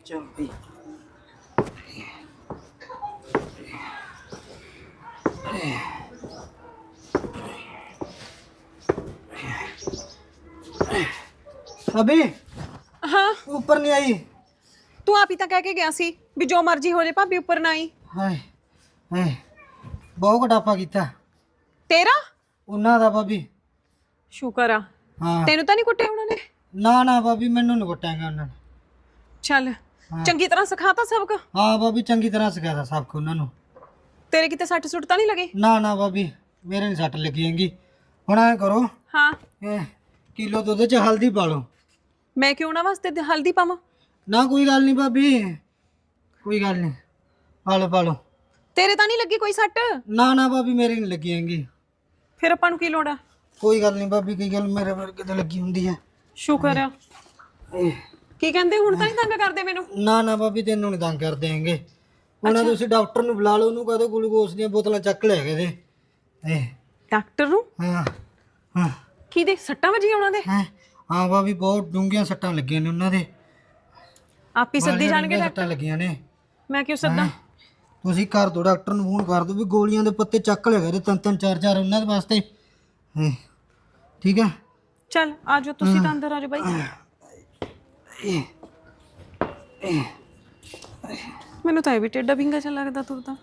ਚਲ ਬਈ ਅਬੀ ਹਾਂ। ਉੱਪਰ ਨਹੀਂ ਆਈ। ਤੂੰ ਆਪ ਹੀ ਤਾਂ ਕਹਿ ਕੇ ਗਿਆ ਸੀ ਵੀ ਜੋ ਮਰਜ਼ੀ ਹੋ ਜੇ ਭਾਬੀ ਉੱਪਰ ਨਾ ਆਈ। ਹਾਏ ਹਾਏ ਬਹੁਤ ਘਟਾਪਾ ਕੀਤਾ। ਤੇਰਾ? ਉਹਨਾਂ ਦਾ ਭਾਬੀ। ਸ਼ੁਕਰ ਆ। ਹਾਂ। ਤੈਨੂੰ ਤਾਂ ਨਹੀਂ ਕੁੱਟਿਆ ਉਹਨਾਂ ਨੇ? ਨਾ ਨਾ ਭਾਬੀ ਮੈਨੂੰ ਨਹੀਂ ਕੁੱਟਾਂਗਾ ਉਹਨਾਂ ਨੇ। ਚੱਲ ਚੰਗੀ ਤਰ੍ਹਾਂ ਸਿਖਾਤਾ ਸਬਕ ਹਾਂ ਭਾਬੀ ਚੰਗੀ ਤਰ੍ਹਾਂ ਸਿਖਾਇਆ ਸਭ ਕੁ ਉਹਨਾਂ ਨੂੰ। ਤੇਰੇ ਕਿਤੇ ਸੱਟ ਸੁੱਟ ਤਾਂ ਨਹੀਂ ਲੱਗੇ? ਨਾ ਨਾ ਭਾਬੀ ਮੇਰੇ ਨਹੀਂ ਸੱਟ ਲੱਗੀ ਹੈਗੀ। ਹੁਣ ਐ ਕਰੋ। ਹਾਂ। ਇਹ ਕਿਲੋ ਦੁੱਧ ਚ ਹਲਦੀ ਪਾ ਲਓ। ਮੈਂ ਕਿਉਂ ਨਾ ਵਾਸਤੇ ਤੇ ਹਲਦੀ ਪਾਵਾਂ? ਨਾ ਕੋਈ ਗੱਲ ਨਹੀਂ ਭਾਬੀ। ਕੋਈ ਗੱਲ ਨਹੀਂ। ਪਾ ਲਓ ਪਾ ਲਓ ਤੇਰੇ ਤਾਂ ਨਹੀਂ ਲੱਗੀ ਕੋਈ ਸੱਟ? ਨਾ ਨਾ ਭਾਬੀ ਮੇਰੇ ਨਹੀਂ ਲੱਗੀ ਹੈਗੀ। ਫਿਰ ਆਪਾਂ ਨੂੰ ਕੀ ਲੋੜ ਆ? ਕੋਈ ਗੱਲ ਨਹੀਂ ਭਾਬੀ ਕੀ ਗੱਲ ਮੇਰੇ ਵਰਗੇ ਤੇ ਲੱਗੀ ਹੁੰਦੀ ਹੈ। ਸ਼ੁਕਰ ਆ। ਇਹ, ਕੀ ਕਹਿੰਦੇ ਹੁਣ ਤਾਂ ਨਹੀਂ ਤੰਗ ਕਰਦੇ ਮੈਨੂੰ? ਨਾ ਨਾ ਭਾਬੀ ਤੈਨੂੰ ਨਹੀਂ ਤੰਗ ਕਰਦੇ ਹੈਗੇ। ਹੁਣ ਤੁਸੀਂ ਡਾਕਟਰ ਨੂੰ ਬੁਲਾ ਲਓ ਉਹਨੂੰ ਕਹਦੋ ਗਲੂਕੋਸ ਦੀਆਂ ਬੋਤਲਾਂ ਚੱਕ ਲੈ ਕੇ ਦੇ। ਇਹ। ਡਾਕਟਰ ਨੂੰ? ਹਾਂ ਹਾਂ। ਕੀ ਦੇ ਸੱਟਾਂ ਵਜੀਆਂ ਉਹਨਾਂ ਦੇ? ਹੈਂ? ਹਾਂ ਭਾਬੀ ਬਹੁਤ ਡੂੰਘੀਆਂ ਸੱਟਾਂ ਲੱਗੀਆਂ ਨੇ ਉਹਨਾਂ ਦੇ। ਆਪ ਹੀ ਸੱਦੀ ਜਾਣਗੇ ਡਾਕਟਰ? ਸੱਟਾਂ ਲੱਗੀਆਂ ਨੇ। ਮੈਂ ਕਿਉਂ ਸੱਦਾਂ ਤੁਸੀਂ ਘਰ ਤੋਂ ਡਾਕਟਰ ਨੂੰ ਫੋਨ ਕਰ ਦਿਓ ਵੀ ਗੋਲੀਆਂ ਦੇ ਪੱਤੇ ਚੱਕ ਲਿਆ ਕਰੇ ਤਿੰਨ ਤਿੰਨ ਚਾਰ ਚਾਰ ਉਹਨਾਂ ਦੇ ਵਾਸਤੇ। ਹਾਂ, ਠੀਕ ਹੈ? ਚੱਲ ਆਜੋ ਤੁਸੀਂ ਤਾਂ ਅੰਦਰ ਆਜੋ ਬਾਈ। ਮੈਨੂੰ ਤਾਂ ਇਹ ਵੀ ਟੇਡਾ ਬਿੰਗਾ ਚ ਲੱਗਦਾ ਤੁਰਦਾ।